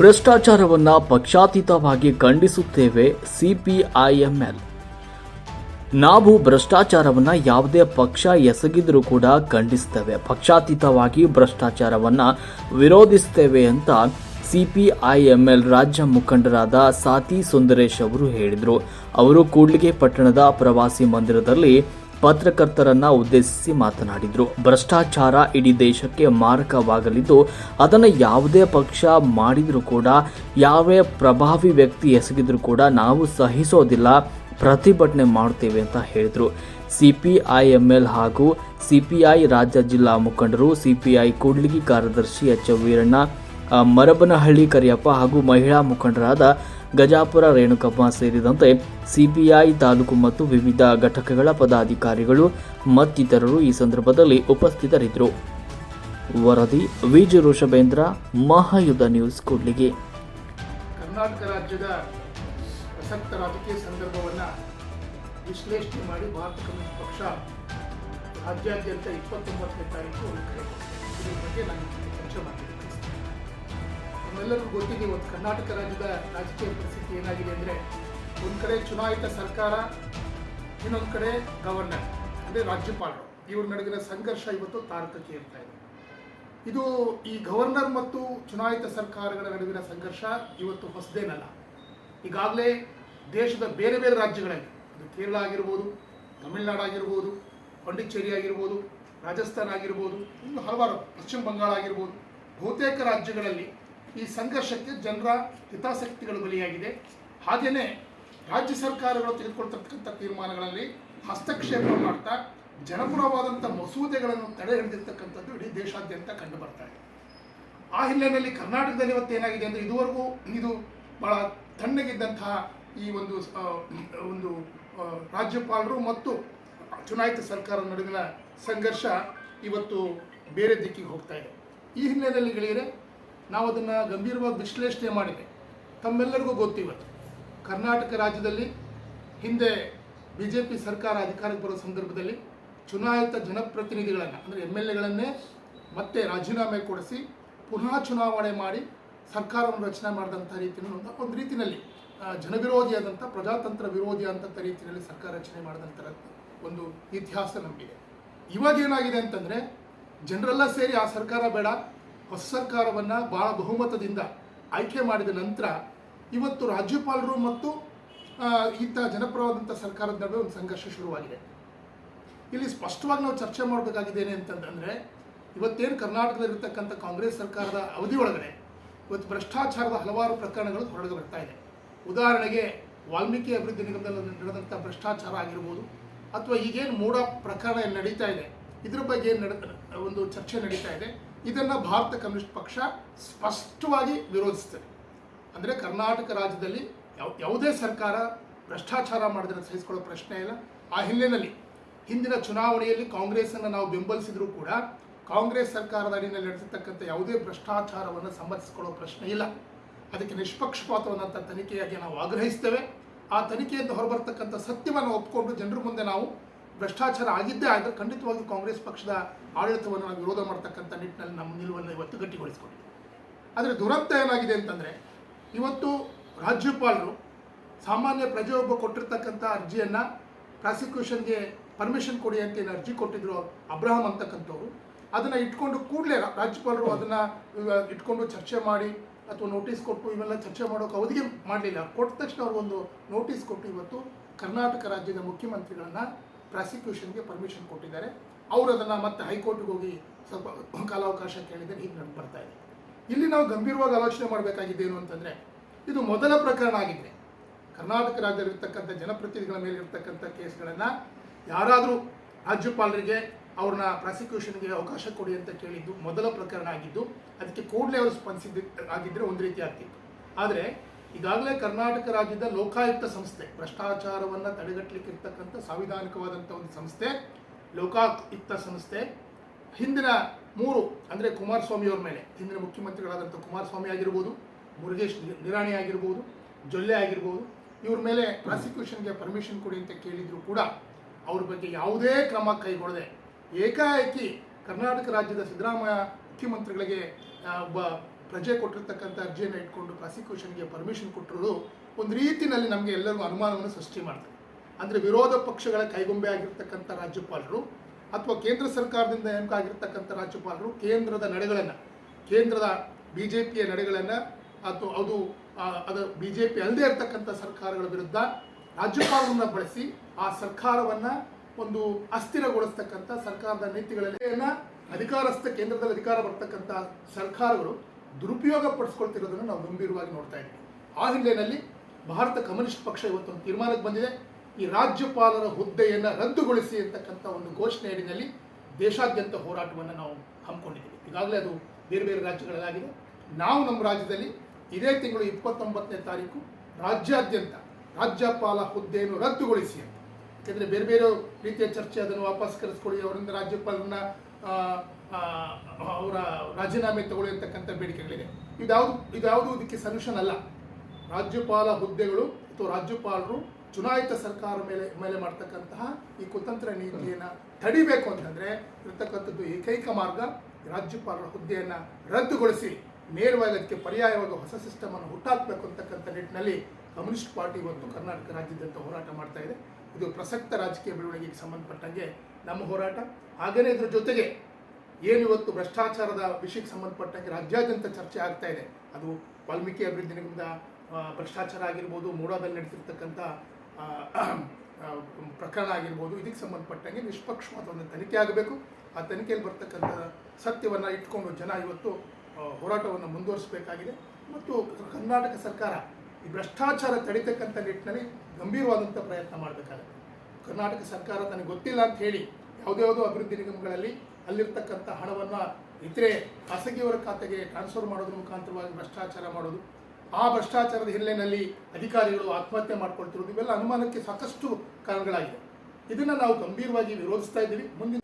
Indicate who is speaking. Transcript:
Speaker 1: ಭ್ರಷ್ಟಾಚಾರವನ್ನ ಪಕ್ಷಾತೀತವಾಗಿ ಖಂಡಿಸುತ್ತೇವೆ ಸಿಪಿಐಎಂಎಲ್. ನಾವು ಭ್ರಷ್ಟಾಚಾರವನ್ನ ಯಾವುದೇ ಪಕ್ಷ ಎಸಗಿದರೂ ಕೂಡ ಖಂಡಿಸ್ತೇವೆ. ಪಕ್ಷಾತೀತವಾಗಿ ಭ್ರಷ್ಟಾಚಾರವನ್ನ ವಿರೋಧಿಸ್ತೇವೆ ಅಂತ ಸಿಪಿಐಎಂಎಲ್ ರಾಜ್ಯ ಮುಖಂಡರಾದ ಸಾತಿ ಸುಂದರೇಶ್ ಅವರು ಹೇಳಿದರು. ಅವರು ಕೂಡ್ಲಿಗೆ ಪಟ್ಟಣದ ಪ್ರವಾಸಿ ಮಂದಿರದಲ್ಲಿ ಪತ್ರಕರ್ತರನ್ನ ಉದ್ದೇಶಿಸಿ ಮಾತನಾಡಿದರು. ಭ್ರಷ್ಟಾಚಾರ ಇಡೀ ದೇಶಕ್ಕೆ ಮಾರಕವಾಗಲಿದ್ದು, ಅದನ್ನು ಯಾವುದೇ ಪಕ್ಷ ಮಾಡಿದರೂ ಕೂಡ, ಯಾವೇ ಪ್ರಭಾವಿ ವ್ಯಕ್ತಿ ಎಸಗಿದ್ರು ಕೂಡ ನಾವು ಸಹಿಸೋದಿಲ್ಲ, ಪ್ರತಿಭಟನೆ ಮಾಡುತ್ತೇವೆ ಅಂತ ಹೇಳಿದರು. ಎಲ್ ಹಾಗೂ ಸಿಪಿಐ ರಾಜ್ಯ ಜಿಲ್ಲಾ ಮುಖಂಡರು, ಸಿಪಿಐ ಕೂಡ್ಲಿಗಿ ಕಾರ್ಯದರ್ಶಿ ಎಚ್ ವೀರಣ್ಣ ಮರಬನಹಳ್ಳಿ ಕರಿಯಪ್ಪ ಹಾಗೂ ಮಹಿಳಾ ಮುಖಂಡರಾದ ಗಜಾಪುರ ರೇಣುಕಮ್ಮ ಸೇರಿದಂತೆ ಸಿಪಿಐ ತಾಲೂಕು ಮತ್ತು ವಿವಿಧ ಘಟಕಗಳ ಪದಾಧಿಕಾರಿಗಳು ಮತ್ತಿತರರು ಈ ಸಂದರ್ಭದಲ್ಲಿ ಉಪಸ್ಥಿತರಿದ್ದರು. ವರದಿ ವಿಜಿ ಋಷಭೇಂದ್ರ, ಮಹಾಯುಧ ನ್ಯೂಸ್ ಕೊಡ್ಲಿಗೆ.
Speaker 2: ಕರ್ನಾಟಕ ರಾಜ್ಯದ ಪ್ರಸಕ್ತ ರಾಜಕೀಯ ಸಂದರ್ಭವನ್ನು ವಿಶ್ಲೇಷಣೆ ಮಾಡಿ ಭಾರತ ಕಮ್ಯುನಿಸ್ಟ್ ಪಕ್ಷ ರಾಜ್ಯಾದ್ಯಂತ ಇಪ್ಪತ್ತೊಂಬತ್ತನೇ ತಾರೀಕು ಕರೆ. ಬಗ್ಗೆ ನಾನು ಚರ್ಚೆ ಬಯಸ್ತೇನೆ ನಮ್ಮೆಲ್ಲರಿಗೂ ಗೊತ್ತಿದೆ ಇವತ್ತು ಕರ್ನಾಟಕ ರಾಜ್ಯದ ರಾಜಕೀಯ ಪರಿಸ್ಥಿತಿ ಏನಾಗಿದೆ ಅಂದರೆ ಒಂದು ಕಡೆ ಚುನಾಯಿತ ಸರ್ಕಾರ, ಇನ್ನೊಂದು ಕಡೆ ಗವರ್ನರ್ ಅಂದರೆ ರಾಜ್ಯಪಾಲರು ಇವ್ರ ನಡುವಿನ ಸಂಘರ್ಷ ಇವತ್ತು ತಾರಕಕ್ಕೆ ಇರ್ತಾ ಇದೆ. ಇದು ಈ ಗವರ್ನರ್ ಮತ್ತು ಚುನಾಯಿತ ಸರ್ಕಾರಗಳ ನಡುವಿನ ಸಂಘರ್ಷ ಇವತ್ತು ಹೊಸದೇನಲ್ಲ. ಈಗಾಗಲೇ ದೇಶದ ಬೇರೆ ಬೇರೆ ರಾಜ್ಯಗಳಲ್ಲಿ, ಅದು ಕೇರಳ ಆಗಿರ್ಬೋದು, ತಮಿಳ್ನಾಡು ಆಗಿರ್ಬೋದು, ಪಾಂಡಿಚೇರಿ ಆಗಿರ್ಬೋದು, ರಾಜಸ್ಥಾನ ಆಗಿರ್ಬೋದು, ಇನ್ನು ಹಲವಾರು ಪಶ್ಚಿಮ ಬಂಗಾಳ ಆಗಿರ್ಬೋದು, ಬಹುತೇಕ ರಾಜ್ಯಗಳಲ್ಲಿ ಈ ಸಂಘರ್ಷಕ್ಕೆ ಜನರ ಹಿತಾಸಕ್ತಿಗಳು ಬಲಿಯಾಗಿದೆ. ಹಾಗೆಯೇ ರಾಜ್ಯ ಸರ್ಕಾರಗಳು ತೆಗೆದುಕೊಳ್ತಕ್ಕಂಥ ತೀರ್ಮಾನಗಳಲ್ಲಿ ಹಸ್ತಕ್ಷೇಪ ಮಾಡ್ತಾ ಜನಪರವಾದಂಥ ಮಸೂದೆಗಳನ್ನು ತಡೆ ಹಿಡಿದಿರ್ತಕ್ಕಂಥದ್ದು ಇಡೀ ದೇಶಾದ್ಯಂತ ಕಂಡು ಇದೆ. ಆ ಹಿನ್ನೆಲೆಯಲ್ಲಿ ಕರ್ನಾಟಕದಲ್ಲಿ ಇವತ್ತು ಏನಾಗಿದೆ ಅಂದರೆ ಇದುವರೆಗೂ ಇದು ಬಹಳ ತಣ್ಣಗಿದ್ದಂತಹ ಈ ಒಂದು ಒಂದು ರಾಜ್ಯಪಾಲರು ಮತ್ತು ಚುನಾಯಿತ ಸರ್ಕಾರದ ನಡುವಿನ ಸಂಘರ್ಷ ಇವತ್ತು ಬೇರೆ ದಿಕ್ಕಿಗೆ ಹೋಗ್ತಾ ಇದೆ. ಈ ಹಿನ್ನೆಲೆಯಲ್ಲಿ ಗೆಳೆಯರೆ ನಾವು ಅದನ್ನು ಗಂಭೀರವಾಗಿ ವಿಶ್ಲೇಷಣೆ ಮಾಡಿದೆ. ತಮ್ಮೆಲ್ಲರಿಗೂ ಗೊತ್ತಿವತ್ತು ಕರ್ನಾಟಕ ರಾಜ್ಯದಲ್ಲಿ ಹಿಂದೆ ಬಿ ಜೆ ಪಿ ಸರ್ಕಾರ ಅಧಿಕಾರಕ್ಕೆ ಬರೋ ಸಂದರ್ಭದಲ್ಲಿ ಚುನಾಯಿತ ಜನಪ್ರತಿನಿಧಿಗಳನ್ನು, ಅಂದರೆ ಎಂ ಎಲ್ ಎಗಳನ್ನೇ ಮತ್ತೆ ರಾಜೀನಾಮೆ ಕೊಡಿಸಿ ಪುನಃ ಚುನಾವಣೆ ಮಾಡಿ ಸರ್ಕಾರವನ್ನು ರಚನೆ ಮಾಡಿದಂಥ ರೀತಿಯಲ್ಲಿ ಒಂದು ರೀತಿಯಲ್ಲಿ ಜನವಿರೋಧಿಯಾದಂಥ ಪ್ರಜಾತಂತ್ರ ವಿರೋಧಿ ಅಂತಂಥ ರೀತಿಯಲ್ಲಿ ಸರ್ಕಾರ ರಚನೆ ಮಾಡಿದಂಥ ಒಂದು ಇತಿಹಾಸ ನಮಗಿದೆ. ಇವಾಗ ಏನಾಗಿದೆ ಅಂತಂದರೆ, ಜನರೆಲ್ಲ ಸೇರಿ ಆ ಸರ್ಕಾರ ಬೇಡ ಹೊಸ ಸರ್ಕಾರವನ್ನು ಭಾಳ ಬಹುಮತದಿಂದ ಆಯ್ಕೆ ಮಾಡಿದ ನಂತರ ಇವತ್ತು ರಾಜ್ಯಪಾಲರು ಮತ್ತು ಇಂಥ ಜನಪ್ರವಾದಂಥ ಸರ್ಕಾರದ ನಡುವೆ ಒಂದು ಸಂಘರ್ಷ ಶುರುವಾಗಿದೆ. ಇಲ್ಲಿ ಸ್ಪಷ್ಟವಾಗಿ ನಾವು ಚರ್ಚೆ ಮಾಡಬೇಕಾಗಿದೆ ಅಂತಂದ್ರೆ, ಇವತ್ತೇನು ಕರ್ನಾಟಕದಲ್ಲಿರ್ತಕ್ಕಂಥ ಕಾಂಗ್ರೆಸ್ ಸರ್ಕಾರದ ಅವಧಿ ಒಳಗಡೆ ಇವತ್ತು ಭ್ರಷ್ಟಾಚಾರದ ಹಲವಾರು ಪ್ರಕರಣಗಳು ಹೊರಗೆ ಬರ್ತಾ ಇದೆ. ಉದಾಹರಣೆಗೆ, ವಾಲ್ಮೀಕಿ ಅಭಿವೃದ್ಧಿ ನಿಗಮದಲ್ಲಿ ನಡೆದಂಥ ಭ್ರಷ್ಟಾಚಾರ ಆಗಿರ್ಬೋದು, ಅಥವಾ ಈಗೇನು ಮೂಡ ಪ್ರಕರಣ ನಡೀತಾ ಇದೆ, ಇದ್ರ ಬಗ್ಗೆ ಏನು ನಡೆ, ಒಂದು ಚರ್ಚೆ ನಡೀತಾ ಇದೆ. ಇದನ್ನು ಭಾರತ ಕಮ್ಯುನಿಸ್ಟ್ ಪಕ್ಷ ಸ್ಪಷ್ಟವಾಗಿ ವಿರೋಧಿಸ್ತದೆ ಅಂದರೆ ಕರ್ನಾಟಕ ರಾಜ್ಯದಲ್ಲಿ ಯಾವ, ಯಾವುದೇ ಸರ್ಕಾರ ಭ್ರಷ್ಟಾಚಾರ ಮಾಡಿದ್ರೆ ಸಹಿಸಿಕೊಳ್ಳೋ ಪ್ರಶ್ನೆ ಇಲ್ಲ. ಆ ಹಿನ್ನೆಲೆಯಲ್ಲಿ, ಹಿಂದಿನ ಚುನಾವಣೆಯಲ್ಲಿ ಕಾಂಗ್ರೆಸ್ಸನ್ನು ನಾವು ಬೆಂಬಲಿಸಿದರೂ ಕೂಡ ಕಾಂಗ್ರೆಸ್ ಸರ್ಕಾರದ ಅಡಿಯಲ್ಲಿ ನಡೆಸತಕ್ಕಂಥ ಯಾವುದೇ ಭ್ರಷ್ಟಾಚಾರವನ್ನು ಸಮ್ಮತಿಸಿಕೊಳ್ಳೋ ಪ್ರಶ್ನೆ ಇಲ್ಲ. ಅದಕ್ಕೆ ನಿಷ್ಪಕ್ಷಪಾತವಾದಂಥ ತನಿಖೆಯಾಗಿ ನಾವು ಆಗ್ರಹಿಸ್ತೇವೆ. ಆ ತನಿಖೆಯಿಂದ ಹೊರಬರ್ತಕ್ಕಂಥ ಸತ್ಯವನ್ನು ಒಪ್ಪಿಕೊಂಡು ಜನರ ಮುಂದೆ ನಾವು ಭ್ರಷ್ಟಾಚಾರ ಆಗಿದ್ದೇ ಆದರೆ ಖಂಡಿತವಾಗಿ ಕಾಂಗ್ರೆಸ್ ಪಕ್ಷದ ಆಡಳಿತವನ್ನು ನಾವು ವಿರೋಧ ಮಾಡ್ತಕ್ಕಂಥ ನಿಟ್ಟಿನಲ್ಲಿ ನಮ್ಮ ನಿಲುವನ್ನು ಇವತ್ತು ಗಟ್ಟಿಗೊಳಿಸಿಕೊಂಡಿದೆ. ಆದರೆ ದುರಂತ ಏನಾಗಿದೆ ಅಂತಂದರೆ, ಇವತ್ತು ರಾಜ್ಯಪಾಲರು ಸಾಮಾನ್ಯ ಪ್ರಜೆಯೊಬ್ಬ ಕೊಟ್ಟಿರ್ತಕ್ಕಂಥ ಅರ್ಜಿಯನ್ನು ಪ್ರಾಸಿಕ್ಯೂಷನ್ಗೆ ಪರ್ಮಿಷನ್ ಕೊಡಿ ಅಂತ ಏನು ಅರ್ಜಿ ಕೊಟ್ಟಿದ್ರು ಅಬ್ರಹಾಂ ಅಂತಕ್ಕಂಥವ್ರು, ಅದನ್ನು ಇಟ್ಕೊಂಡು ಕೂಡಲೇ ರಾಜ್ಯಪಾಲರು ಅದನ್ನು ಇಟ್ಕೊಂಡು ಚರ್ಚೆ ಮಾಡಿ ಅಥವಾ ನೋಟಿಸ್ ಕೊಟ್ಟು ಇವೆಲ್ಲ ಚರ್ಚೆ ಮಾಡೋಕೆ ಅವಧಿಗೆ ಮಾಡಲಿಲ್ಲ. ಕೊಟ್ಟ ತಕ್ಷಣ ಅವ್ರಿಗೊಂದು ನೋಟಿಸ್ ಕೊಟ್ಟು ಇವತ್ತು ಕರ್ನಾಟಕ ರಾಜ್ಯದ ಮುಖ್ಯಮಂತ್ರಿಗಳನ್ನು ಪ್ರಾಸಿಕ್ಯೂಷನ್ಗೆ ಪರ್ಮಿಷನ್ ಕೊಟ್ಟಿದ್ದಾರೆ. ಅವರು ಅದನ್ನು ಮತ್ತೆ ಹೈಕೋರ್ಟ್ಗೆ ಹೋಗಿ ಸ್ವಲ್ಪ ಕಾಲಾವಕಾಶ ಕೇಳಿದರೆ ಹೀಗೆ ನಡ್ದು ಬರ್ತಾ ಇದೆ. ಇಲ್ಲಿ ನಾವು ಗಂಭೀರವಾಗಿ ಆಲೋಚನೆ ಮಾಡಬೇಕಾಗಿದೆ ಏನು ಅಂತಂದರೆ, ಇದು ಮೊದಲ ಪ್ರಕರಣ ಆಗಿದೆ. ಕರ್ನಾಟಕ ರಾಜ್ಯದಲ್ಲಿರ್ತಕ್ಕಂಥ ಜನಪ್ರತಿನಿಧಿಗಳ ಮೇಲೆ ಇರ್ತಕ್ಕಂಥ ಕೇಸ್ಗಳನ್ನು ಯಾರಾದರೂ ರಾಜ್ಯಪಾಲರಿಗೆ ಅವ್ರನ್ನ ಪ್ರಾಸಿಕ್ಯೂಷನ್ಗೆ ಅವಕಾಶ ಕೊಡಿ ಅಂತ ಕೇಳಿದ್ದು ಮೊದಲ ಪ್ರಕರಣ ಆಗಿದ್ದು, ಅದಕ್ಕೆ ಕೂಡಲೇ ಅವರು ಸ್ಪಂದಿಸಿದ್ದ ಆಗಿದ್ದರೆ ಒಂದು ರೀತಿ ಆಗ್ತಿತ್ತು. ಆದರೆ ಈಗಾಗಲೇ ಕರ್ನಾಟಕ ರಾಜ್ಯದ ಲೋಕಾಯುಕ್ತ ಸಂಸ್ಥೆ, ಭ್ರಷ್ಟಾಚಾರವನ್ನು ತಡೆಗಟ್ಟಲಿಕ್ಕೆ ಇರ್ತಕ್ಕಂಥ ಸಾಂವಿಧಾನಿಕವಾದಂಥ ಒಂದು ಸಂಸ್ಥೆ, ಲೋಕಾಯುಕ್ತ ಸಂಸ್ಥೆ. ಹಿಂದಿನ ಮೂರು, ಅಂದರೆ ಕುಮಾರಸ್ವಾಮಿ ಅವ್ರ ಮೇಲೆ, ಹಿಂದಿನ ಮುಖ್ಯಮಂತ್ರಿಗಳಾದಂಥ ಕುಮಾರಸ್ವಾಮಿ ಆಗಿರ್ಬೋದು, ಮುರುಗೇಶ್ ನಿರಾಣಿ ಆಗಿರ್ಬೋದು, ಜೊಲ್ಲೆ ಆಗಿರ್ಬೋದು, ಇವ್ರ ಮೇಲೆ ಪ್ರಾಸಿಕ್ಯೂಷನ್ಗೆ ಪರ್ಮಿಷನ್ ಕೊಡಿ ಅಂತ ಕೇಳಿದ್ರು ಕೂಡ ಅವ್ರ ಬಗ್ಗೆ ಯಾವುದೇ ಕ್ರಮ ಕೈಗೊಳ್ಳದೆ ಏಕಾಏಕಿ ಕರ್ನಾಟಕ ರಾಜ್ಯದ ಸಿದ್ದರಾಮಯ್ಯ ಮುಖ್ಯಮಂತ್ರಿಗಳಿಗೆ ಒಬ್ಬ ಪ್ರಜೆ ಕೊಟ್ಟಿರ್ತಕ್ಕಂಥ ಅರ್ಜಿಯನ್ನು ಇಟ್ಕೊಂಡು ಪ್ರಾಸಿಕ್ಯೂಷನ್ಗೆ ಪರ್ಮಿಷನ್ ಕೊಟ್ಟಿರೋದು ಒಂದು ರೀತಿಯಲ್ಲಿ ನಮಗೆ ಎಲ್ಲರಿಗೂ ಅನುಮಾನವನ್ನು ಸೃಷ್ಟಿ ಮಾಡ್ತಾರೆ ಅಂದರೆ ವಿರೋಧ ಪಕ್ಷಗಳ ಕೈಗೊಂಬೆ ಆಗಿರ್ತಕ್ಕಂಥ ರಾಜ್ಯಪಾಲರು ಅಥವಾ ಕೇಂದ್ರ ಸರ್ಕಾರದಿಂದ ನೇಮಕ ಆಗಿರ್ತಕ್ಕಂಥ ರಾಜ್ಯಪಾಲರು ಕೇಂದ್ರದ ನಡೆಗಳನ್ನು, ಕೇಂದ್ರದ ಬಿ ಜೆ ಪಿಯ ನಡೆಗಳನ್ನು ಅಥವಾ ಅದು ಅದು ಬಿ ಜೆ ಪಿ ಅಲ್ಲದೆ ಇರತಕ್ಕಂಥ ಸರ್ಕಾರಗಳ ವಿರುದ್ಧ ರಾಜ್ಯಪಾಲರನ್ನ ಬಳಸಿ ಆ ಸರ್ಕಾರವನ್ನು ಒಂದು ಅಸ್ಥಿರಗೊಳಿಸ್ತಕ್ಕಂಥ ಸರ್ಕಾರದ ನೀತಿಗಳಲ್ಲಿ ಅಧಿಕಾರಸ್ಥ ಕೇಂದ್ರದಲ್ಲಿ ಅಧಿಕಾರ ಬರ್ತಕ್ಕಂಥ ಸರ್ಕಾರಗಳು ದುರುಪಯೋಗ ಪಡಿಸ್ಕೊಳ್ತಿರೋದನ್ನು ನಾವು ಗಂಭೀರವಾಗಿ ನೋಡ್ತಾ ಇದ್ದೀವಿ. ಆ ಹಿನ್ನೆಲೆಯಲ್ಲಿ ಭಾರತ ಕಮ್ಯುನಿಸ್ಟ್ ಪಕ್ಷ ಇವತ್ತೊಂದು ತೀರ್ಮಾನಕ್ಕೆ ಬಂದಿದೆ. ಈ ರಾಜ್ಯಪಾಲರ ಹುದ್ದೆಯನ್ನು ರದ್ದುಗೊಳಿಸಿ ಅಂತಕ್ಕಂಥ ಒಂದು ಘೋಷಣೆಯಲ್ಲಿ ದೇಶಾದ್ಯಂತ ಹೋರಾಟವನ್ನು ನಾವು ಹಮ್ಮಿಕೊಂಡಿದ್ದೀವಿ. ಈಗಾಗಲೇ ಅದು ಬೇರೆ ಬೇರೆ ರಾಜ್ಯಗಳಲ್ಲಾಗಿದೆ. ನಾವು ನಮ್ಮ ರಾಜ್ಯದಲ್ಲಿ ಇದೇ ತಿಂಗಳು ಇಪ್ಪತ್ತೊಂಬತ್ತನೇ ತಾರೀಕು ರಾಜ್ಯಾದ್ಯಂತ ರಾಜ್ಯಪಾಲ ಹುದ್ದೆಯನ್ನು ರದ್ದುಗೊಳಿಸಿ ಅಂತ. ಯಾಕೆಂದರೆ ಬೇರೆ ಬೇರೆ ರೀತಿಯ ಚರ್ಚೆ ಅದನ್ನು ವಾಪಸ್ ಕರೆಸ್ಕೊಳ್ಳಿ, ಅವರಿಂದ ರಾಜ್ಯಪಾಲರನ್ನ ಅವರ ರಾಜೀನಾಮೆ ತಗೊಳ್ಳಿ ಅಂತಕ್ಕಂಥ ಬೇಡಿಕೆಗಳಿದೆ. ಇದ್ಯಾವುದು ಇದ್ಯಾವುದು ಇದಕ್ಕೆ ಸೊಲ್ಯೂಷನ್ ಅಲ್ಲ. ರಾಜ್ಯಪಾಲ ಹುದ್ದೆಗಳು ಅಥವಾ ರಾಜ್ಯಪಾಲರು ಚುನಾಯಿತ ಸರ್ಕಾರ ಮೇಲೆ ಮೇಲೆ ಮಾಡ್ತಕ್ಕಂತಹ ಈ ಕುತಂತ್ರ ನೀತಿಯನ್ನು ತಡಿಬೇಕು ಅಂತಂದರೆ ಇರತಕ್ಕಂಥದ್ದು ಏಕೈಕ ಮಾರ್ಗ ರಾಜ್ಯಪಾಲರ ಹುದ್ದೆಯನ್ನು ರದ್ದುಗೊಳಿಸಿ ನೇರವಾಗಿ ಅದಕ್ಕೆ ಪರ್ಯಾಯವಾಗಿ ಹೊಸ ಸಿಸ್ಟಮನ್ನು ಹುಟ್ಟಾಕಬೇಕು ಅಂತಕ್ಕಂಥ ನಿಟ್ಟಿನಲ್ಲಿ ಕಮ್ಯುನಿಸ್ಟ್ ಪಾರ್ಟಿ ಇವತ್ತು ಕರ್ನಾಟಕ ರಾಜ್ಯದಂತ ಹೋರಾಟ ಮಾಡ್ತಾ ಇದೆ. ಇದು ಪ್ರಸಕ್ತ ರಾಜಕೀಯ ಬೆಳವಣಿಗೆಗೆ ಸಂಬಂಧಪಟ್ಟಂಗೆ ನಮ್ಮ ಹೋರಾಟ. ಹಾಗೆಯೇ ಇದರ ಜೊತೆಗೆ ಏನು ಇವತ್ತು ಭ್ರಷ್ಟಾಚಾರದ ವಿಷಯಕ್ಕೆ ಸಂಬಂಧಪಟ್ಟಂಗೆ ರಾಜ್ಯಾದ್ಯಂತ ಚರ್ಚೆ ಆಗ್ತಾ ಇದೆ. ಅದು ವಾಲ್ಮೀಕಿ ಅಭಿವೃದ್ಧಿ ನಿಗಮದ ಭ್ರಷ್ಟಾಚಾರ ಆಗಿರ್ಬೋದು, ಮೂಡಾದಲ್ಲಿ ನಡೆಸಿರ್ತಕ್ಕಂಥ ಪ್ರಕರಣ ಆಗಿರ್ಬೋದು, ಇದಕ್ಕೆ ಸಂಬಂಧಪಟ್ಟಂಗೆ ನಿಷ್ಪಕ್ಷವಾದ ಒಂದು ತನಿಖೆ ಆಗಬೇಕು. ಆ ತನಿಖೆಯಲ್ಲಿ ಬರ್ತಕ್ಕಂಥ ಸತ್ಯವನ್ನು ಇಟ್ಕೊಂಡು ಜನ ಇವತ್ತು ಹೋರಾಟವನ್ನು ಮುಂದುವರಿಸಬೇಕಾಗಿದೆ. ಮತ್ತು ಕರ್ನಾಟಕ ಸರ್ಕಾರ ಈ ಭ್ರಷ್ಟಾಚಾರ ತಡಿತಕ್ಕಂಥ ನಿಟ್ಟಿನಲ್ಲಿ ಗಂಭೀರವಾದಂಥ ಪ್ರಯತ್ನ ಮಾಡಬೇಕಾಗುತ್ತೆ. ಕರ್ನಾಟಕ ಸರ್ಕಾರ ತನಗೆ ಗೊತ್ತಿಲ್ಲ ಅಂತ ಹೇಳಿ, ಯಾವುದೇ ಯಾವುದೋ ಅಭಿವೃದ್ಧಿ ನಿಗಮಗಳಲ್ಲಿ ಅಲ್ಲಿರ್ತಕ್ಕಂಥ ಹಣವನ್ನು ಇತರೆ ಖಾಸಗಿಯವರ ಖಾತೆಗೆ ಟ್ರಾನ್ಸ್ಫರ್ ಮಾಡೋದ್ರ ಮುಖಾಂತರವಾಗಿ ಭ್ರಷ್ಟಾಚಾರ ಮಾಡೋದು. ಆ ಭ್ರಷ್ಟಾಚಾರದ ಹಿನ್ನೆಲೆಯಲ್ಲಿ ಅಧಿಕಾರಿಗಳು ಆತ್ಮಹತ್ಯೆ ಮಾಡ್ಕೊಳ್ತಿರೋದು ಇವೆಲ್ಲ ಅನುಮಾನಕ್ಕೆ ಸಾಕಷ್ಟು ಕಾರಣಗಳಾಗಿದೆ. ಇದನ್ನು ನಾವು ಗಂಭೀರವಾಗಿ ವಿರೋಧಿಸ್ತಾ ಇದ್ದೀವಿ. ಮುಂದಿನ